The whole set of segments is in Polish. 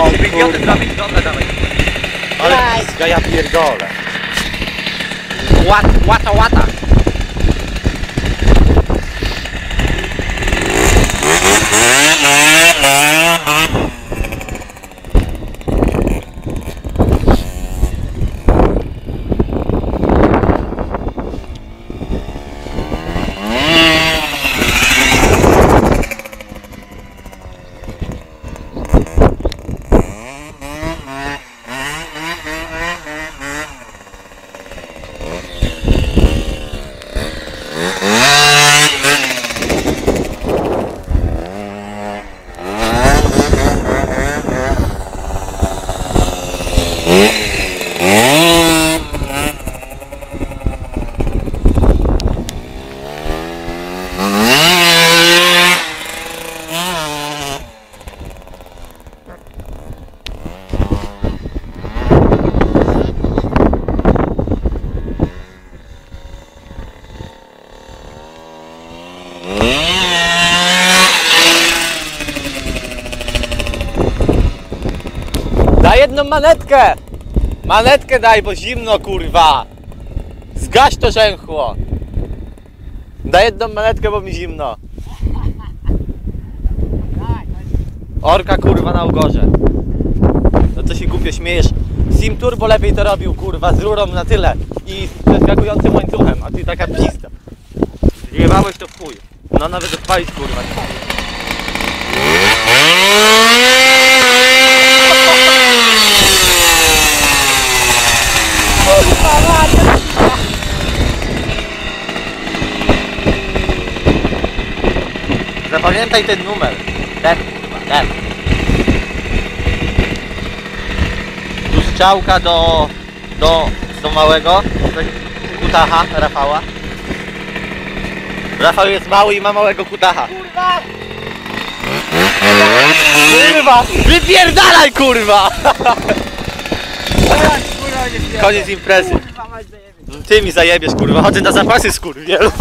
O Bigoty kurwa. zrobić, dobra dawaj. Ale Daj. pizga, ja pierdolę. Łat, łata, łata. Mm-hmm. Daj jedną manetkę! Manetkę daj, bo zimno kurwa! Zgaś to rzęchło! Daj jedną manetkę, bo mi zimno. Orka kurwa na ugorze. No co się głupio śmiejesz? Sim Turbo lepiej to robił kurwa z rurą na tyle i z przeskakującym łańcuchem, a ty taka pista. Jebałeś to w chuj. No nawet odpalić kurwa. Zapamiętaj ten numer. Ten kurwa, ten. Tu strzałka do, do, do małego, do kutacha Rafała. Rafał jest mały i ma małego kutacha. Kurwa! Kurwa! Wypierdalaj kurwa! Koniec imprezy. Ty mi zajebiesz kurwa, chodzę na zapasy skurwielu.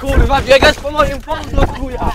Kurwa, biegasz po moim polu, chuja!